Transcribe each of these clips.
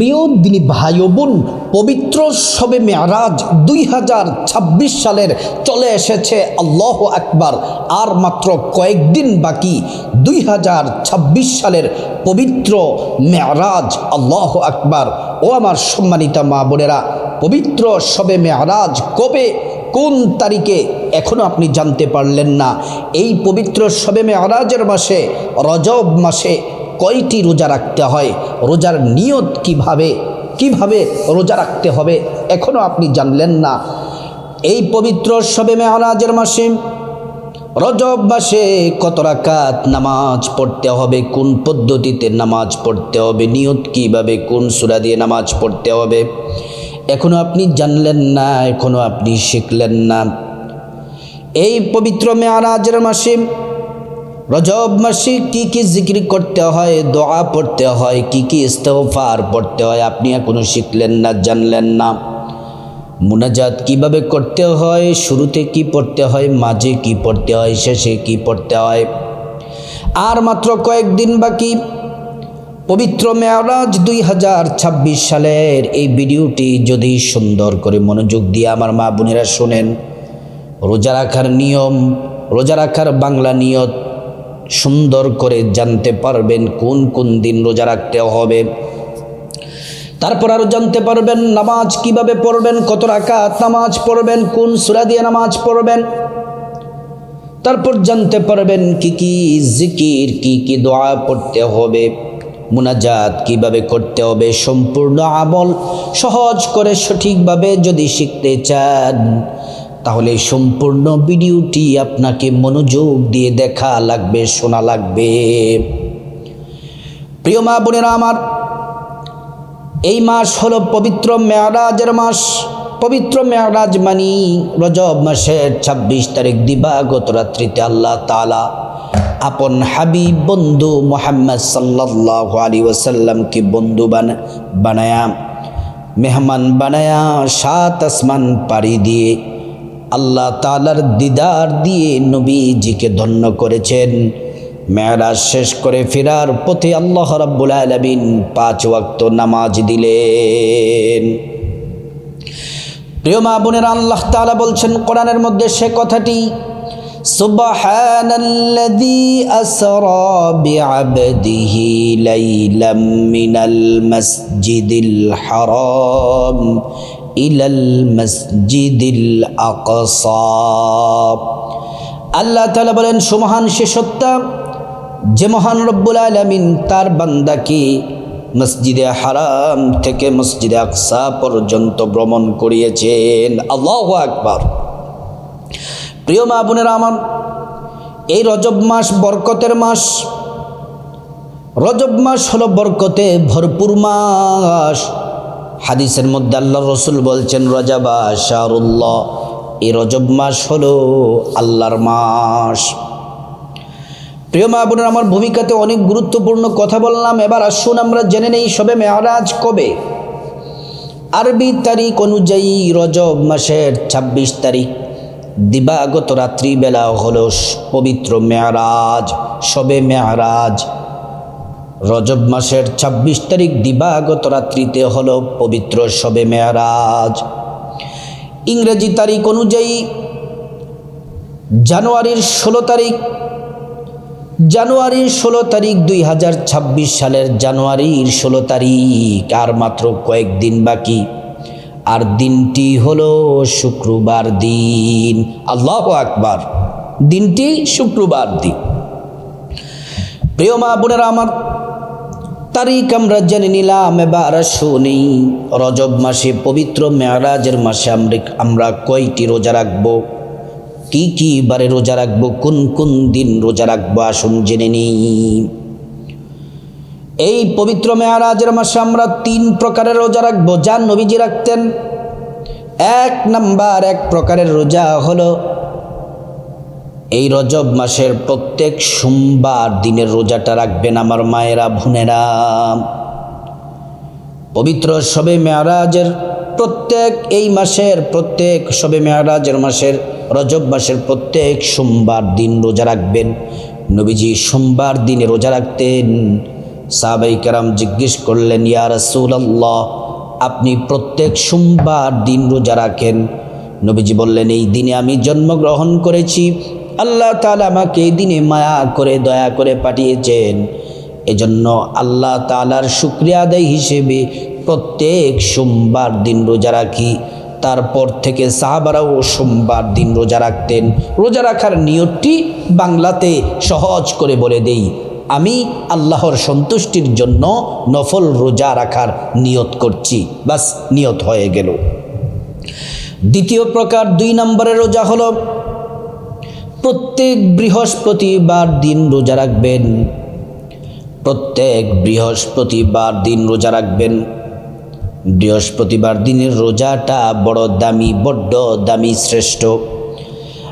প্রিয় দিনী ভাই বোন, পবিত্র সবে মেয়ারাজ দুই হাজার ছাব্বিশ সালের চলে এসেছে আল্লাহ আকবার। আর মাত্র কয়েকদিন বাকি, দুই হাজার ছাব্বিশ সালের পবিত্র মেয়ারাজ আল্লাহ আকবার। ও আমার সম্মানিতা মা বোনেরা, পবিত্র সবে মেয়ারাজ কবে, কোন তারিখে এখনও আপনি জানতে পারলেন না। এই পবিত্র সবে মেয়ারাজের মাসে, রজব মাসে কয়টি রোজা রাখতে হয়? রোজার নিয়ত কীভাবে? কীভাবে রোজা রাখতে হবে? এখনও আপনি জানলেন না। এই পবিত্র সবে মেহরাজের মাসে রজব মাসে কত রাকাত নামাজ পড়তে হবে? কোন পদ্ধতিতে নামাজ পড়তে হবে? নিয়ত কীভাবে? কোন সুরা দিয়ে নামাজ পড়তে হবে? এখনও আপনি জানলেন না এখনও আপনি শিখলেন না। এই পবিত্র মেয়ারাজের মাসে রজব মাসে কি কি জিকির করতে হয়, দোয়া পড়তে হয়, কি কি ইস্তফার পড়তে হয়, আপনি এখনও শিখলেন না, জানলেন না? মুনাজাত কীভাবে করতে হয়, শুরুতে কি পড়তে হয়, মাঝে কি পড়তে হয়, শেষে কি পড়তে হয়? আর মাত্র কয়েকদিন বাকি। পবিত্র মেয়ারাজ দুই হাজার ছাব্বিশ সালের এই ভিডিওটি যদি সুন্দর করে মনোযোগ দিয়ে আমার মা বোনেরা শোনেন, রোজা রাখার নিয়ম, রোজা রাখার বাংলা নিয়ত সুন্দর করে জানতে পারবেন কোন কোন দিন রোজা রাখতে হবে। তারপর আরও জানতে পারবেন নামাজ কীভাবে পড়বেন, কত রাকাত নামাজ পড়বেন, কোন সুরা দিয়ে নামাজ পড়বেন। তারপর জানতে পারবেন কি কি জিকির, কি কি দোয়া পড়তে হবে, মুনাজাত কীভাবে করতে হবে, সম্পূর্ণ আমল সহজ করে সঠিকভাবে যদি শিখতে চান। তাহলে সম্পূর্ণ ভিডিওটি আপনাকে মনোযোগ দিয়ে দেখা লাগবে, শোনা লাগবে। প্রিয় মা বোনেরা আমার, এই মাস হলো পবিত্র মেয়ারাজের মাস। পবিত্র মেয়ারাজ মানি রজব মাসের ২৬ তারিখ দিবাগত রাত্রিতে আল্লাহ তালা আপন হাবিব বন্ধু মোহাম্মদ সাল্লাহ আলী ওসাল্লামকে বন্ধু বানা, বানায়া, মেহমান বানায়া সাত আসমান পাড়ি দিয়ে আল্লাহ তালার দিদার দিয়ে নবীজিকে ধন্য করেছেন মেয়ারাজ শেষ করে ফেরার পথে আল্লাহ রাব্বুল আলমিন পাঁচ ওয়াক্ত নামাজ দিলেন প্রিয় মা বোনেরা আল্লাহ তালা বলছেন কোরআনের মধ্যে সে কথাটি سبحان الذي أسرى بعبده ليلا من المسجد الحرام ইলাল মসজিদিল আকসাব আল্লাহ তালা বলেন, সুমহান সে সত্তা যে মহান রব্বুল আলমিন তার বান্দাকে মসজিদে হারাম থেকে মসজিদে আকসা পর্যন্ত ভ্রমণ করিয়েছেন। আল্লাহ আকবার। প্রিয় মা বোনেরা আমার, এই রজব মাস বরকতের মাস। রজব মাস হলো বরকতে ভরপুর মাস। হাদিসের মধ্যে আল্লাহ রসুল বলছেন, রজাবা শাহরুল্লাহ, এই রজব মাস হলো আল্লাহর মাস। প্রিয় মা বোনের, আমার ভূমিকাতে অনেক গুরুত্বপূর্ণ কথা বললাম। এবার আসুন আমরা জেনে নেই সবে মেয়ারাজ কবে। আরবি তারিখ অনুযায়ী রজব মাসের ২৬ তারিখ, দিবাগত রাত্রিবেলা হলো পবিত্র মেয়ারাজ, সবে মেয়ারাজ। রজব মাসের ২৬ তারিখ দিবাগত রাত্রিতে হলো পবিত্র সবে মেয়ারাজ। ইংরেজি তারিখ অনুযায়ী জানুয়ারির ষোলো তারিখ, জানুয়ারির ষোলো তারিখ দুই হাজার ছাব্বিশ সালের জানুয়ারির ষোলো তারিখ, আর মাত্র কয়েকদিন বাকি। আর দিনটি হলো শুক্রবার দিন। আল্লাহ আকবার। দিনটি শুক্রবার দিন। প্রিয় মা বোনেরা আমার তারিখ আমরা জেনে নিলাম, এবার শুনি। রজব মাসে পবিত্র মেয়ারাজের মাসে আমরা আমরা কয়টি রোজা রাখব? কি কি বারে রোজা রাখব? কোন কোন দিন রোজা রাখব? আসুন জেনে নিই এই পবিত্র মেয়ারাজের মাসে আমরা তিন প্রকারের রোজা রাখব। যা নবীজি রাখতেন, এক নাম্বার এক প্রকারের রোজা হলো এই রজব মাসের প্রত্যেক সোমবার দিনের রোজাটা রাখবেন আমার মায়েরা, বোনেরা। পবিত্র সবে মেয়ারাজের প্রত্যেক এই মাসের প্রত্যেক সবে মেয়ারাজের মাসের রজব মাসের প্রত্যেক সোমবার দিন রোজা রাখবেন। নবীজি সোমবার দিনে রোজা রাখতেন। সাহাবাই কারাম জিজ্ঞেস করলেন, ইয়া রাসূলুল্লাহ, আপনি প্রত্যেক সোমবার দিন রোজা রাখেন? নবীজি বললেন, এই দিনে আমি জন্মগ্রহণ করেছি আল্লাহ তাআলা আমাকে এই দিনে মায়া করে, দয়া করে পাঠিয়েছেন। এজন্য আল্লাহ তাআলার শুক্রিয়া আদায় হিসেবে প্রত্যেক সোমবার দিন রোজা রাখি। তারপর থেকে সাহাবারাও সোমবার দিন রোজা রাখতেন। রোজা রাখার নিয়তটি বাংলাতে সহজ করে বলে দেই। আমি আল্লাহর সন্তুষ্টির জন্য নফল রোজা রাখার নিয়ত করছি। বাস, নিয়ত হয়ে গেল। দ্বিতীয় প্রকার দুই নম্বরের রোজা হলো প্রত্যেক বৃহস্পতিবার দিন রোজা রাখবেন। প্রত্যেক বৃহস্পতিবার দিন রোজা রাখবেন। বৃহস্পতিবার দিনের রোজাটা বড় দামি, বড্ড দামি, শ্রেষ্ঠ।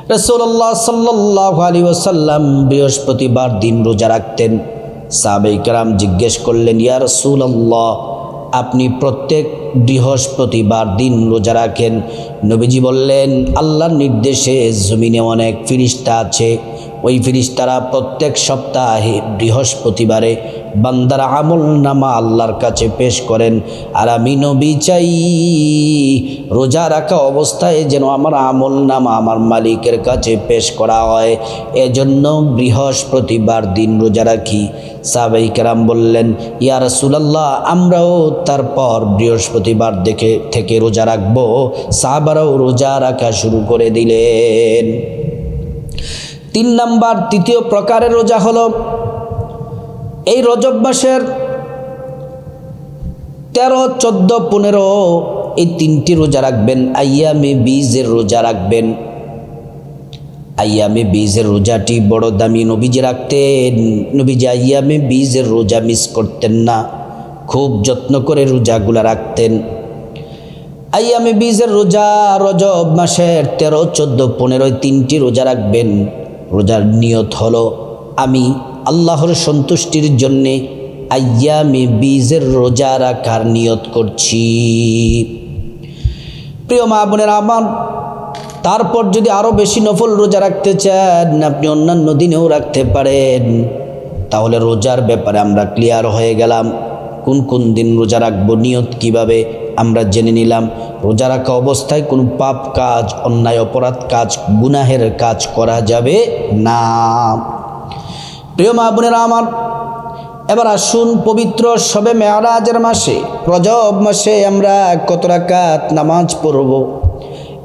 রসোল্লাহ সাল্লাহ আলী ওসাল্লাম বৃহস্পতিবার দিন রোজা রাখতেন। সাবেই কারাম জিজ্ঞেস করলেন, ইয়া রসুল্লাহ আপনি প্রত্যেক বৃহস্পতিবার দিন রোজা রাখেন। নবীজি বললেন, আল্লাহর নির্দেশে জমিনে অনেক ফিরিস্তা আছে। ওই ফিরিস্তারা প্রত্যেক সপ্তাহে বৃহস্পতিবারে বান্দার আমল নামা আল্লাহর কাছে পেশ করেন। আর আমি নবী চাই, রোজা রাখা অবস্থায় যেন আমার আমল নামা আমার মালিকের কাছে পেশ করা হয়। এজন্য বৃহস্পতিবার দিন রোজা রাখি। সাবাই কেরাম বললেন, ইয়া রাসূলুল্লাহ, আমরাও তারপর বৃহস্পতিবার দেখে, থেকে রোজা রাখব। সাহাবারাও রোজা রাখা শুরু করে দিলেন। তিন নাম্বার, তৃতীয় প্রকারের রোজা হলো, এই রজব মাসের তেরো, চোদ্দ, পনেরো, এই তিনটি রোজা রাখবেন। আইয়ামে বীজের রোজা রাখবেন। আইয়ামে বীজের রোজাটি বড় দামি নবীজি রাখতেন। নবীজি আইয়ামে বীজের রোজা মিস করতেন না। খুব যত্ন করে রোজাগুলা রাখতেন। আইয়ামে বীজের রোজা, রজব মাসের তেরো, চোদ্দ পনেরোই তিনটি রোজা রাখবেন। রোজার নিয়ত হলো, আমি আল্লাহর সন্তুষ্টির জন্যে আয়ামে বীজের রোজা রাখার নিয়ত করছি। প্রিয় মা বোনের আমার, তারপর যদি আরও বেশি নফল রোজা রাখতে চান, আপনি অন্যান্য দিনেও রাখতে পারেন। তাহলে রোজার ব্যাপারে আমরা ক্লিয়ার হয়ে গেলাম। কোন কোন দিন রোজা রাখব, নিয়ত কীভাবে আমরা জেনে নিলাম। রোজা রাখা অবস্থায় কোনো পাপ কাজ, অন্যায়, অপরাধ কাজ, গুনাহের কাজ করা যাবে না। প্রিয় মা বোনেরা আমার, এবার আসুন পবিত্র সবে মেয়ারাজের মাসে, রজব মাসে আমরা কত রাকাত নামাজ পড়ব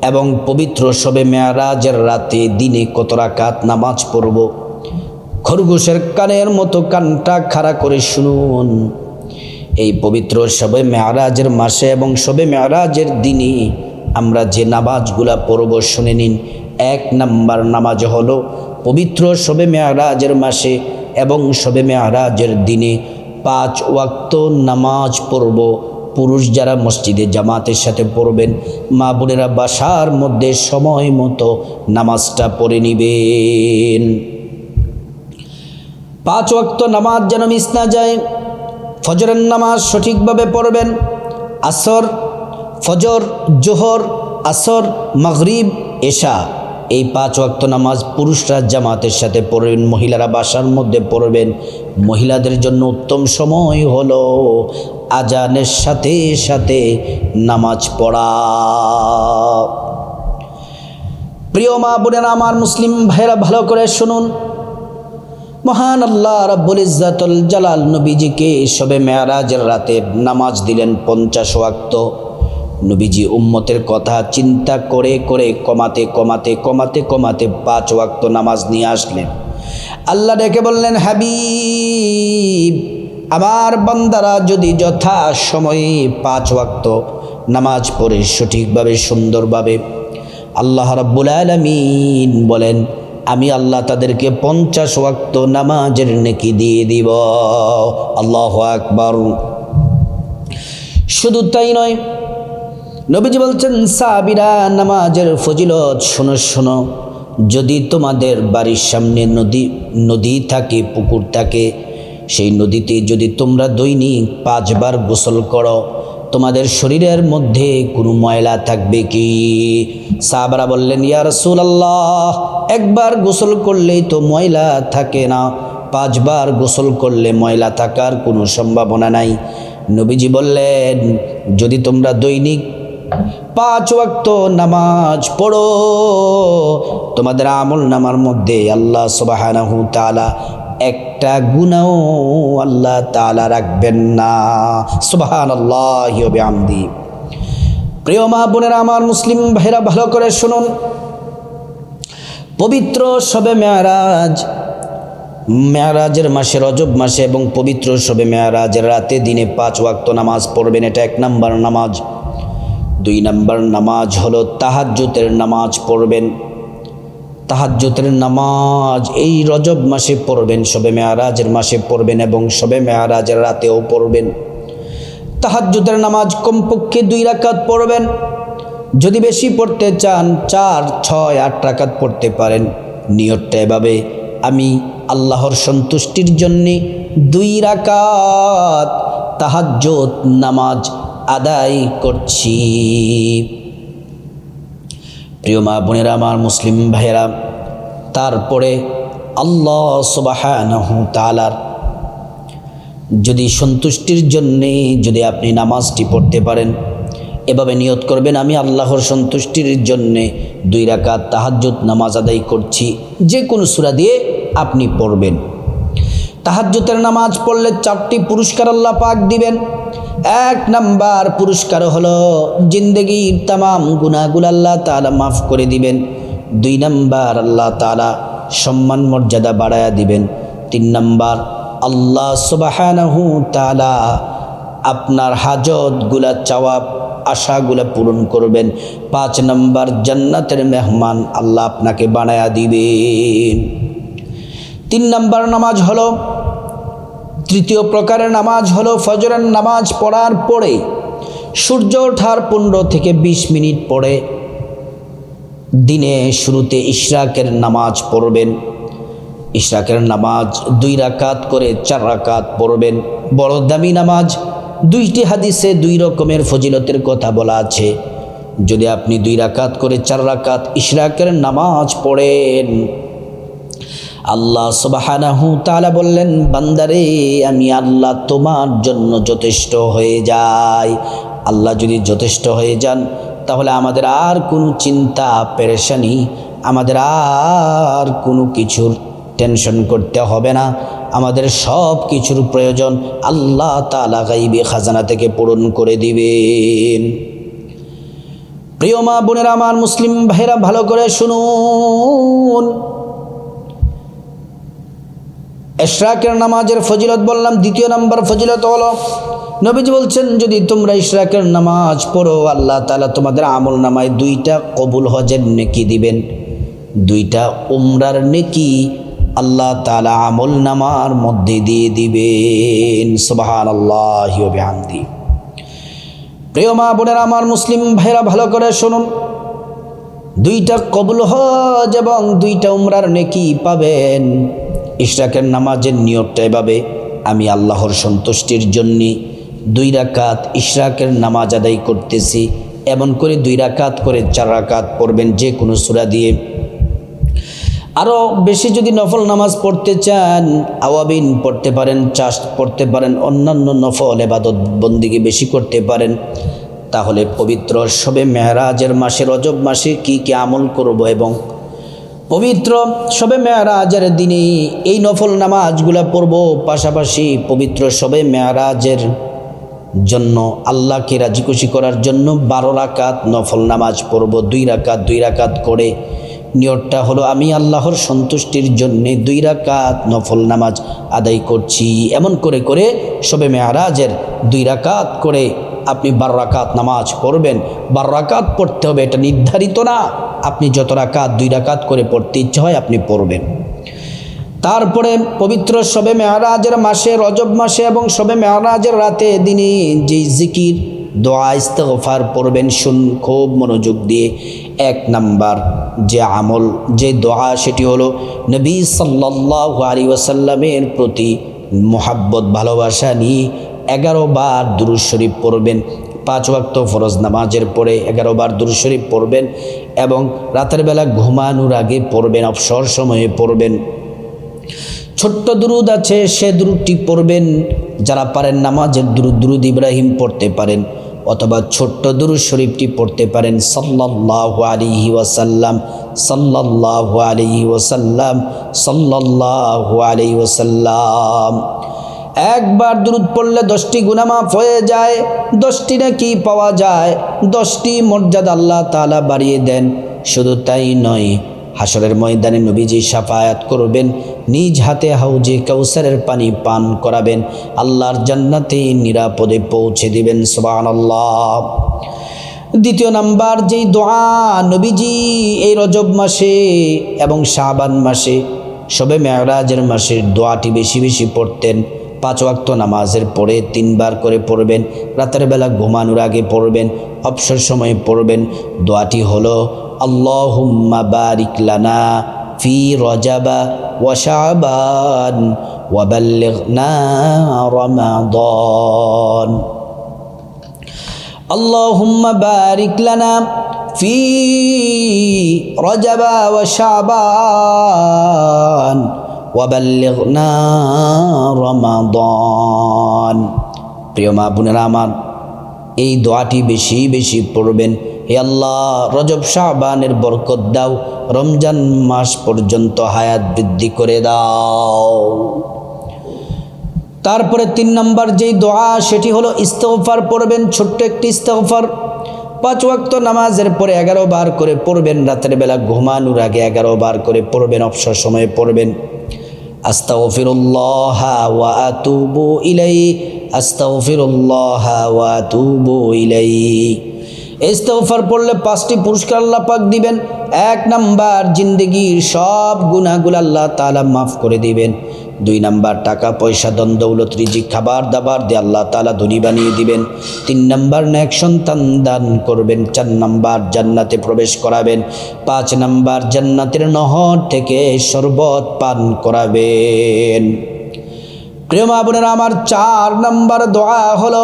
এবং পবিত্র সবে মেয়ারাজের রাতে দিনে কত রাকাত নামাজ পড়ব। খরগোশের কানের মতো কানটা খাড়া করে শুনুন। এই পবিত্র সবে মেয়ারাজের মাসে এবং সবে মেয়ারাজের দিনে আমরা যে নামাজগুলা পড়ব, শুনে নিন। এক নাম্বার নামাজ হলো পবিত্র সবে মেয়ারাজের মাসে এবং সবে মেয়ারাজের দিনে পাঁচ ওয়াক্ত নামাজ পড়ব। পুরুষ যারা মসজিদে জামাতের সাথে পড়বেন, মা বোনেরা বাসার মধ্যে সময় মতো নামাজটা পড়ে নিবেন। পাঁচ ওয়াক্ত নামাজ যেন মিস না যায় ফজরের নামাজ সঠিকভাবে পড়বেন, আসর, ফজর, জোহর, আসর, মাগরিব, এশা। এই পাঁচ ওয়াক্ত নামাজ পুরুষরা জামাতের সাথে পড়বেন, মহিলারা বাসার মধ্যে পড়বেন। মহিলাদের জন্য উত্তম সময় হলো আজানের সাথে সাথে নামাজ পড়া। প্রিয় মা বোনেরা, আমার মুসলিম ভাইরা ভালো করে শুনুন। মহান আল্লাহ রাব্বুল ইজ্জাতুল জালাল নবীজিকে সবে মেয়ারাজের রাতে নামাজ দিলেন পঞ্চাশ ওয়াক্ত। নবীজি উম্মতের কথা চিন্তা করে করে কমাতে কমাতে কমাতে কমাতে পাঁচ ওয়াক্ত নামাজ নিয়ে আসলেন। আল্লাহ ডেকে বললেন, হাবিব, আমার বান্দারা যদি যথা সময়ে পাঁচ ওয়াক্ত নামাজ পড়ে সঠিকভাবে সুন্দরভাবে আল্লাহ রাব্বুল আলামিন বলেন আমি আল্লাহ তাদেরকে পঞ্চাশ ওয়াক্ত নামাজের নেকি দিয়ে দিব। আল্লাহ আকবর। শুধু তাই নয়, নবীজি বলছেন সাবিরা নামাজের ফজিলত, শোনো শোনো, যদি তোমাদের বাড়ির সামনে নদী নদী থাকে, পুকুর থাকে, সেই নদীতে যদি তোমরা দৈনিক পাঁচবার গোসল করো তোমাদের শরীরের মধ্যে কোনো ময়লা থাকবে কি? সাহাবারা বললেন, ইয়া রাসূলুল্লাহ, একবার গোসল করলেই তো ময়লা থাকে না। পাঁচবার গোসল করলে ময়লা থাকার কোনো সম্ভাবনা নাই। নবীজি বললেন, যদি তোমরা দৈনিক পাঁচ ওয়াক্ত নামাজ পড়ো, তোমাদের আমল নামার মধ্যে আল্লাহ সুবাহানাহু তাআলা একটা গুণাও আল্লাহ তালা রাখবেন না। সুবাহান আল্লাহ আমদি প্রিয় মা বোনেরা, আমার মুসলিম ভাইরা ভালো করে শুনুন। পবিত্র সবে মেয়ারাজ, মেয়ারাজের মাসে, রজব মাসে এবং পবিত্র সবে মেয়ারাজের রাতে দিনে পাঁচ ওয়াক্ত নামাজ পড়বেন, এটা এক নাম্বার নামাজ। দুই নাম্বার নামাজ হলো তাহাজ্জুতের নামাজ পড়বেন। তাহাজ্জুতের নামাজ। এই রজব মাসে পড়বেন সবে মেয়ারাজের মাসে পড়বেন এবং সবে মেয়ারাজের রাতেও পড়বেন। তাহাজ্জুদের নামাজ কমপক্ষে দুই রাকাত পড়বেন। যদি বেশি পড়তে চান, চার, ছয়, আট রাকাত পড়তে পারেন। নিয়তটা এভাবে, আমি আল্লাহর সন্তুষ্টির জন্যে দুই রাকাত তাহাজ্জুদ নামাজ আদায় করছি। প্রিয় মা বোনেরা, আমার মুসলিম ভাইয়েরা, তারপরে আল্লাহ সুবাহানহু তালার যদি সন্তুষ্টির জন্যে যদি আপনি নামাজটি পড়তে পারেন, এভাবে নিয়ত করবেন, আমি আল্লাহর সন্তুষ্টির জন্যে দুই রাকাত তাহাজ্জুদ নামাজ আদায় করছি, যে কোনো সুরা দিয়ে আপনি পড়বেন। তাহাজ্জুতের নামাজ পড়লে চারটি পুরস্কার আল্লাহ পাক দিবেন এক নাম্বার পুরস্কার হলো জিন্দগির তাম গুনাহগুলো আল্লাহ তালা মাফ করে দিবেন। দুই নাম্বার আল্লাহ তালা সম্মান মর্যাদা বাড়ায়া দিবেন। তিন নাম্বার আল্লাহ সুবাহানাহু তাআলা আপনার হাজতগুলা চাওয়া আশাগুলা পূরণ করবেন। পাঁচ নাম্বার জান্নাতের মেহমান আল্লাহ আপনাকে বানায়া দিবেন। তিন নাম্বার নামাজ হলো তৃতীয় প্রকারের নামাজ হলো ফজরের নামাজ পড়ার পরে, সূর্য ওঠার পনেরো থেকে ২০ মিনিট পরে দিনে শুরুতে ইশরাকের নামাজ পড়বেন। ইশরাকের নামাজ দুই রাকাত করে চার রাকাত পড়বেন। বড় দামি নামাজ, দুইটি হাদিসে দুই রকমের ফজিলতের কথা বলা আছে। যদি আপনি দুই রাকাত করে চার রাকাত ইশরাকের নামাজ পড়েন আল্লাহ সুবাহানাহু তাআলা বললেন, বান্দারে, আমি আল্লাহ তোমার জন্য যথেষ্ট হয়ে যাই। আল্লাহ যদি যথেষ্ট হয়ে যান, তাহলে আমাদের আর কোনো চিন্তা, পেরেশানি, আমাদের আর কোনো কিছুর টেনশন করতে হবে না। আমাদের সব কিছুর প্রয়োজন আল্লাহ তালা গাইবে, খাজানা থেকে পূরণ করে দিবেন। প্রিয় মা বোনেরা, আমার মুসলিম ভাইরা ভালো করে শুনুন। এশরাকের নামাজের ফজিলত বললাম, দ্বিতীয় নাম্বার ফজিলত হলো, নবীজি বলছেন, যদি তোমরা ইশরাকের নামাজ পড়ো, আল্লাহ তালা তোমাদের আমল নামায় দুইটা কবুল হজের নেকি দিবেন। দুইটা উমরার নেকি আল্লাহ তালা আমল নামার মধ্যে দিয়ে দিবেন। সুবাহান আল্লাহ বিহামদি। প্রিয় মা বোনের, আমার মুসলিম ভাইরা ভালো করে শুনুন। দুইটা কবুল হজ এবং দুইটা উমরার নেকি পাবেন। ইশরাকের নামাজের নিয়তটা এভাবে, আমি আল্লাহর সন্তুষ্টির জন্যে দুই রাকাত ইশরাকের নামাজ আদায় করতেছি, এমন করে দুই রাকাত করে চার রাকাত পড়বেন যে কোনো সুরা দিয়ে। আরও বেশি যদি নফল নামাজ পড়তে চান, আওয়াবিন পড়তে পারেন চাষ পড়তে পারেন, অন্যান্য নফল এবাদত বন্দিকে বেশি করতে পারেন, তাহলে পবিত্র সবে মেহরাজের মাসে, রজব মাসে কি কি আমল করব এবং পবিত্র সবে মেয়ারাজের দিনে এই নফল নামাজগুলো পড়ব, পাশাপাশি পবিত্র সবে মেয়ারাজের জন্য আল্লাহকে রাজি খুশি করার জন্য বারো রাকাত নফল নামাজ পড়ব, দুই রাকাত দুই রাকাত করে। নিয়তটা হলো আমি আল্লাহর সন্তুষ্টির জন্যে দুই রাকাত নফল নামাজ আদায় করছি। এমন করে করে সবে মেয়ারাজের দুই রাকাত করে আপনি বারো রাকাত নামাজ পড়বেন। বারো রাকাত পড়তে হবে, এটা নির্ধারিত না। আপনি যত রাকাত, দুই রাকাত করে পড়তে ইচ্ছে হয় আপনি পড়বেন। তারপরে পবিত্র সবে মেয়ারাজের মাসে, রজব মাসে এবং সবে মেয়ারাজের রাতে দিনে যে জিকির, দোয়া ইস্তফার পড়বেন, শুন, খুব মনোযোগ দিয়ে। এক নাম্বার যে আমল, যে দোয়া, সেটি হলো নবী সাল্লাহ আলী ওয়াসাল্লামের প্রতি মোহাব্বত, ভালোবাসা নিয়ে এগারো বার দুরুজ শরীফ পড়বেন, পাঁচ ওয়াক্ত ফরজ নামাজের পরে এগারো বার দুরুজ শরীফ পড়বেন এবং রাতের বেলা ঘুমানোর আগে পড়বেন, অবসর সময়ে পড়বেন। ছোট্ট দুরুদ আছে, সে দুরুদটি পড়বেন, যারা পারেন নামাজের দুরুদ দুরুদ ইব্রাহিম পড়তে পারেন অথবা ছোট্ট দুরুদ শরীফটি পড়তে পারেন, সাল্লাল্লাহু আলাইহি ওয়াসাল্লাম, সাল্লাল্লাহু আলাইহি ওয়াসাল্লাম, সাল্লাল্লাহু আলাইহি ওয়াসাল্লাম। একবার দুরুদ পড়লে দশটি গুনামাফ হয়ে যায়, দশটি নাকি পাওয়া যায়, দশটি মর্যাদা আল্লাহ তাআলা বাড়িয়ে দেন। শুধু তাই নয় হাসরের ময়দানে নবীজি সাফায়াত করবেন, নিজ হাতে হাউজে কাউসারের পানি পান করাবেন, আল্লাহর জান্নাতে নিরাপদে পৌঁছে দিবেন, সুবহানাল্লাহ। দ্বিতীয় নাম্বার, যেই দোয়া নবীজি এই রজব মাসে এবং শাবান মাসে সবে মেয়রাজের মাসের দোয়াটি বেশি বেশি পড়তেন। পাঁচ ওয়াক্ত নামাজের পরে তিনবার করে পড়বেন, রাতের বেলা ঘুমানোর আগে পড়বেন, অবসর সময়ে পড়বেন। দোয়াটি হল, আল্লাহুম্মা বারিক লানা ফি রজাবা ওয়াশাবান ওয়াবাল্লিগনা রমাদান। আল্লাহুম্মা বারিক লানা ফি রজাবা ওয়াশাবান ওয়াবাল্লিগনা প্রিয় মা বোনেরা আমার, এই দোয়াটি বেশি বেশি পড়বেন। হে আল্লাহ, রজব শাহবানের বরকত দাও, রমজান মাস পর্যন্ত হায়াত বৃদ্ধি করে দাও। তারপরে তিন নম্বর যেই দোয়া, সেটি হলো ইস্তফার পড়বেন, ছোট্ট একটি ইস্তফার পাঁচ ওয়াক্ত নামাজের পরে এগারো বার করে পড়বেন, রাতের বেলা ঘুমানোর আগে এগারো বার করে পড়বেন, অবসর সময়ে পড়বেন। আস্তাগফিরুল্লাহ ওয়া আতুবু ইলাই আস্তাগফিরুল্লাহ ওয়া আতুবু ইলাই ইস্তফার পড়লে পাঁচটি পুরস্কার আল্লাহ পাক দিবেন। এক নাম্বার জিন্দগির সব গুনাহগুলো আল্লাহ তাআলা মাফ করে দিবেন। দুই নাম্বার, টাকা, পয়সা দন দৌলত, রিজিক, খাবার, দাবার দিয়ে আল্লাহ তালা ধনী বানিয়ে দিবেন। তিন নাম্বার, ন্যাক সন্তান দান করবেন। চার নাম্বার, জান্নাতে প্রবেশ করাবেন। পাঁচ নাম্বার, জান্নাতের নহর থেকে শরবত পান করাবেন। প্রিয় মা বোনেরা, আমার চার নাম্বার দোয়া হলো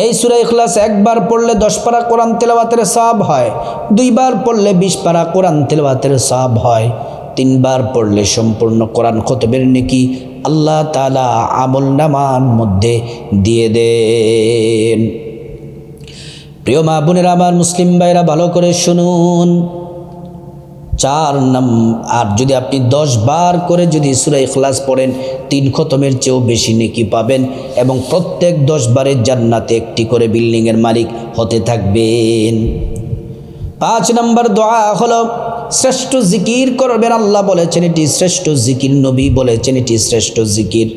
এই সুরা ইখলাস একবার পড়লে দশ পারা কোরআন তেলাওয়াতের সব হয়, দুইবার পড়লে বিশ পারা কোরআন তেলাওয়াতের সব হয়, তিনবার পড়লে সম্পূর্ণ কোরআন খতবের নাকি আল্লাহ তালা আমল নামার মধ্যে দিয়ে দেন। প্রিয় মা বোনেরা, আমার মুসলিম ভাইরা, ভালো করে শুনুন। চার নাম, আর যদি আপনি দশ বার করে যদি সুরা ইখলাস পড়েন, তিন খতমের চেয়েও বেশি নেকি পাবেন এবং প্রত্যেক দশ বারের জান্নাতে একটি করে বিল্ডিংয়ের মালিক হতে থাকবেন। পাঁচ নম্বর দোয়া হলো, শ্রেষ্ঠ জিকির করবেন আল্লাহ বলেছেন, এটি শ্রেষ্ঠ জিকির, নবী বলেছেন, এটি শ্রেষ্ঠ জিকির।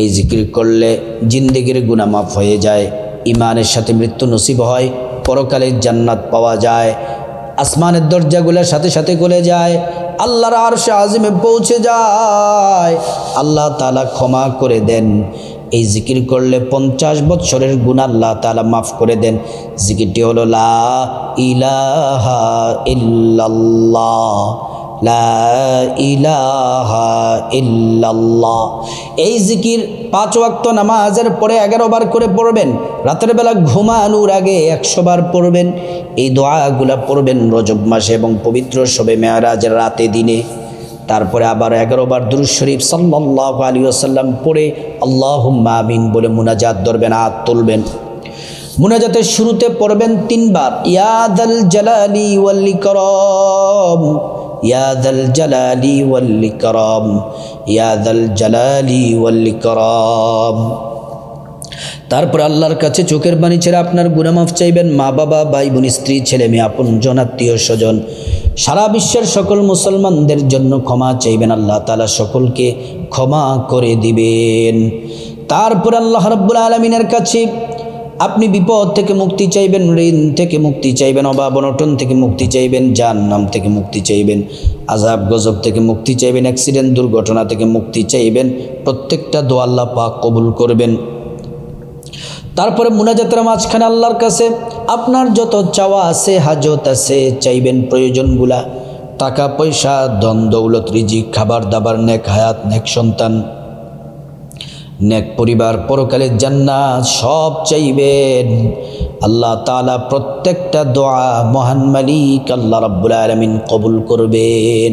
এই জিকির করলে জিন্দেগির গুনামাফ হয়ে যায় ইমানের সাথে মৃত্যু নসিব হয় পরকালের জান্নাত পাওয়া যায় আসমানের দরজাগুলোর সাথে সাথে গলে যায়। আল্লাহর আরশে আজিমে পৌঁছে যায়। আল্লাহ তালা ক্ষমা করে দেন। এই জিকির করলে পঞ্চাশ বৎসরের গুণ আল্লাহ তালা মাফ করে দেন। জিকিরটি হলো লা ইলাহা ইল্লাল্লাহ। ইলাহা এই জিকির পাঁচ ওয়াক্ত নামাজের পরে এগারো বার করে পড়বেন, রাতের বেলা ঘুমানোর আগে একশো বার পড়বেন, এই দোয়াগুলা পড়বেন রজব মাসে এবং পবিত্র সবে মেয়ারাজের রাতে দিনে। তারপরে আবার এগারো বার দুরুজ শরীফ সাল্লাহ আলী আসাল্লাম পড়ে আল্লাহ আমিন বলে মুনাজাত ধরবেন, হাত তুলবেন। মুনাজাতের শুরুতে পড়বেন তিনবার ইয়াদাল জালালি ওয়াল্লি করম ইয়াদাল জালালি ওয়াল্লি করম ইয়াদাল জালালি ওয়াল্লি করম তারপর আল্লাহর কাছে চোখের বাণী ছেড়ে আপনার গুনামাফ চাইবেন, মা বাবা, ভাই বোন, স্ত্রী, ছেলে মেয়ে, আপন জন, আত্মীয় স্বজন। সারা বিশ্বের সকল মুসলমানদের জন্য ক্ষমা চাইবেন, আল্লাহ তালা সকলকে ক্ষমা করে দিবেন। তারপর আল্লাহ রব্বুল আলমিনের কাছে আপনি বিপদ থেকে মুক্তি চাইবেন, ঋণ থেকে মুক্তি চাইবেন, অভাব অনটন থেকে মুক্তি চাইবেন, জাহান্নাম থেকে মুক্তি চাইবেন আজাব গজব থেকে মুক্তি চাইবেন অ্যাক্সিডেন্ট দুর্ঘটনা থেকে মুক্তি চাইবেন, প্রত্যেকটা দোয়াল্লা পাক কবুল করবেন। তারপরে মুনাজাতের মাঝখানে আল্লাহর কাছে আপনার যত চাওয়া আছে, হাজত আছে, চাইবেন প্রয়োজনগুলা। টাকা, পয়সা দন দৌলত, রিজিক খাবার দাবার নেক হায়াত, নেক সন্তান। নেক পরিবার পরকালের জান্নাত সব চাইবেন। আল্লাহ তাআলা প্রত্যেকটা দোয়া মহান মালিক আল্লাহ রাব্বুল আলামিন কবুল করবেন।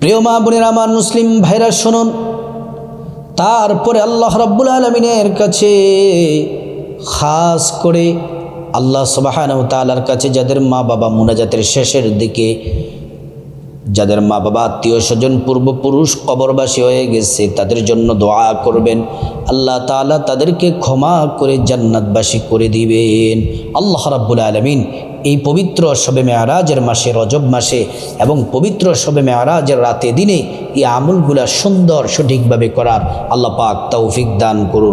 প্রিয় মা বোনের আমার মুসলিম ভাইরা শুনুন, তারপরে আল্লাহ রাব্বুল আলমিনের কাছে খাস করে আল্লাহ সবাহান তালার কাছে যাদের মা বাবা মুনাজাতের শেষের দিকে যাদের মা বাবা, আত্মীয় স্বজন, পূর্বপুরুষ, কবরবাসী হয়ে গেছে, তাদের জন্য দোয়া করবেন। আল্লাহ তাআলা তাদেরকে ক্ষমা করে জান্নাতবাসী করে দিবেন। আল্লাহ রাব্বুল আলমিন এই পবিত্র শবে মেয়ারাজের মাসে, রজব মাসে এবং পবিত্র শবে মেয়ারাজের রাতে দিনে এই আমলগুলা সুন্দর, সঠিকভাবে করার আল্লাহ পাক তৌফিক দান করুন।